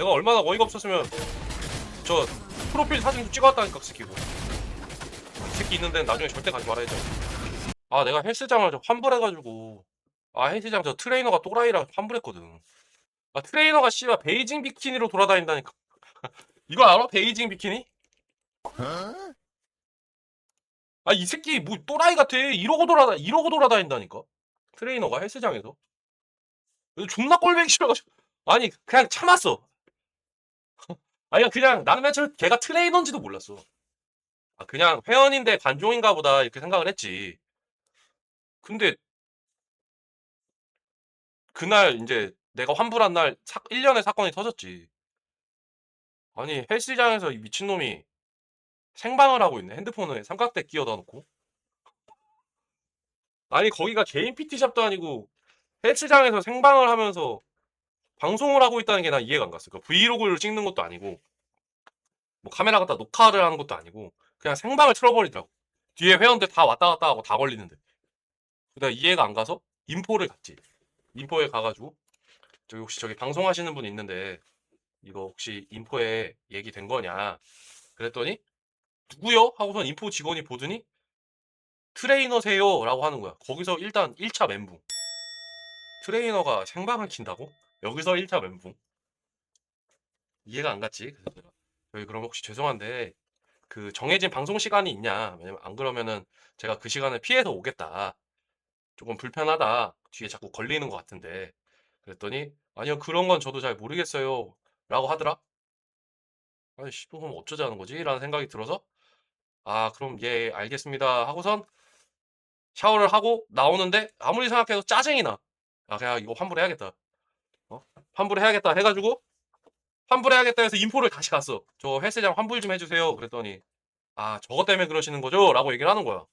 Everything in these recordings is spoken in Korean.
내가 얼마나 어이가 없었으면 저 프로필 사진도 찍어왔다니까 그 새끼고. 이 새끼 있는 데는 나중에 절대 가지 말아야죠. 아 내가 헬스장을 저 환불해가지고 아 헬스장 저 트레이너가 또라이라 환불했거든. 아 트레이너가 씨발 베이징 비키니로 돌아다닌다니까. 이거 알아? 베이징 비키니? 아 이 새끼 뭐 또라이 같아. 이러고 돌아다 이러고 돌아다닌다니까. 트레이너가 헬스장에서. 존나 꼴보기 싫어가지고. 아니 그냥 참았어 아니 그냥 나는 저 걔가 트레이너인지도 몰랐어. 아 그냥 회원인데 관종인가 보다 이렇게 생각을 했지. 근데 그날 이제 내가 환불한 날 사, 1년의 사건이 터졌지. 아니 헬스장에서 이 미친놈이 생방을 하고 있네. 핸드폰에 삼각대 끼워다 놓고. 아니 거기가 개인 PT샵도 아니고 헬스장에서 생방을 하면서 방송을 하고 있다는 게 난 이해가 안 갔어. 그 브이로그를 찍는 것도 아니고 뭐 카메라 갖다 녹화를 하는 것도 아니고 그냥 생방을 틀어버리더라고. 뒤에 회원들 다 왔다 갔다 하고 다 걸리는데. 내가 이해가 안 가서 인포를 갔지. 인포에 가가지고 저기 혹시 저기 방송하시는 분 있는데 이거 혹시 인포에 얘기된 거냐? 그랬더니 누구요? 하고선 인포 직원이 보더니 트레이너세요 라고 하는 거야. 거기서 일단 1차 멘붕. 트레이너가 생방을 킨다고? 여기서 1차 멘붕. 이해가 안 갔지. 그래서 내가 저희 그럼 혹시 죄송한데 그 정해진 방송 시간이 있냐? 왜냐면 안 그러면은 제가 그 시간을 피해서 오겠다. 조금 불편하다. 뒤에 자꾸 걸리는 것 같은데. 그랬더니 아니요 그런 건 저도 잘 모르겠어요. 라고 하더라. 아니 씨 그럼 어쩌자는 거지? 라는 생각이 들어서 아 그럼 예 알겠습니다 하고선 샤워를 하고 나오는데 아무리 생각해도 짜증이 나. 아 그냥 이거 환불해야겠다. 어? 환불해야겠다 해가지고 환불해야겠다 해서 인포를 다시 갔어. 저 헬스장 환불 좀 해주세요. 그랬더니 아 저것 때문에 그러시는 거죠? 라고 얘기를 하는 거야.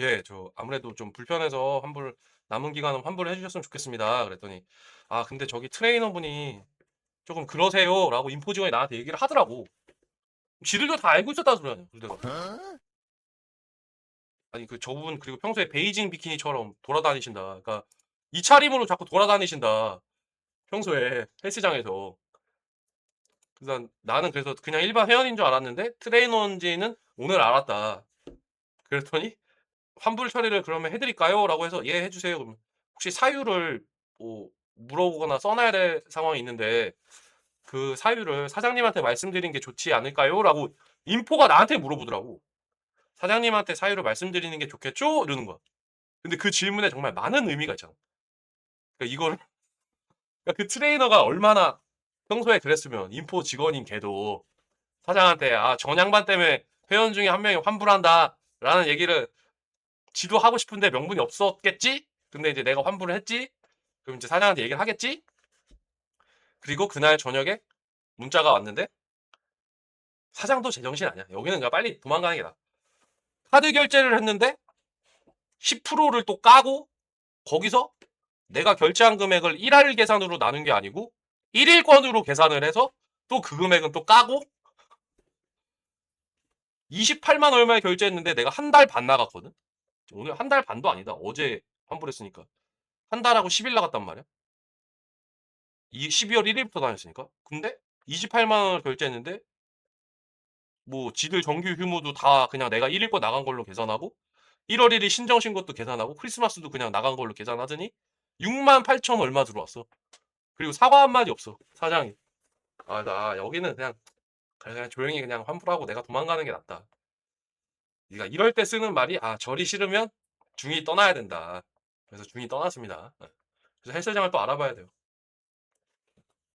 예, 저 아무래도 좀 불편해서 환불 남은 기간은 환불을 해주셨으면 좋겠습니다. 그랬더니 아 근데 저기 트레이너분이 조금 그러세요. 라고 인포 직원이 나한테 얘기를 하더라고. 지들도 다 알고 있었다 소리 아니야. 그래서 내가 아니 그 저분 그리고 평소에 베이징 비키니처럼 돌아다니신다. 그러니까 이 차림으로 자꾸 돌아다니신다. 평소에 헬스장에서. 그래서 난- 나는 그래서 그냥 일반 회원인 줄 알았는데 트레이너인지는 오늘 알았다. 그랬더니 환불 처리를 그러면 해드릴까요? 라고 해서 예 해주세요. 그러면 혹시 사유를 뭐 물어보거나 써놔야 될 상황이 있는데 그 사유를 사장님한테 말씀드린 게 좋지 않을까요? 라고 인포가 나한테 물어보더라고. 사장님한테 사유를 말씀드리는 게 좋겠죠? 이러는 거야. 근데 그 질문에 정말 많은 의미가 있잖아. 그러니까 이걸 그러니까 그 트레이너가 얼마나 평소에 그랬으면 인포 직원인 걔도 사장한테 아 전양반 때문에 회원 중에 한 명이 환불한다라는 얘기를 지도 하고 싶은데 명분이 없었겠지? 근데 이제 내가 환불을 했지? 그럼 이제 사장한테 얘기를 하겠지? 그리고 그날 저녁에 문자가 왔는데 사장도 제정신 아니야. 여기는 그냥 빨리 도망가는 게 나아. 카드 결제를 했는데 10%를 또 까고 거기서 내가 결제한 금액을 1할 계산으로 나눈 게 아니고 1일권으로 계산을 해서 또 그 금액은 또 까고 28만 얼마에 결제했는데 내가 한 달 반 나갔거든. 오늘 한 달 반도 아니다. 어제 환불했으니까 한 달하고 10일 나갔단 말이야. 이 12월 1일부터 다녔으니까. 근데 28만 원을 결제했는데 뭐 지들 정규 휴무도 다 그냥 내가 1일 거 나간 걸로 계산하고 1월 1일 신정 신고도 계산하고 크리스마스도 그냥 나간 걸로 계산하더니 6만 8천 얼마 들어왔어. 그리고 사과 한 마디 없어. 사장이. 아, 나 여기는 그냥 그냥 조용히 그냥 환불하고 내가 도망가는 게 낫다. 네가 이럴 때 쓰는 말이 아, 절이 싫으면 중이 떠나야 된다. 그래서 중이 떠났습니다. 그래서 헬스장을 또 알아봐야 돼요.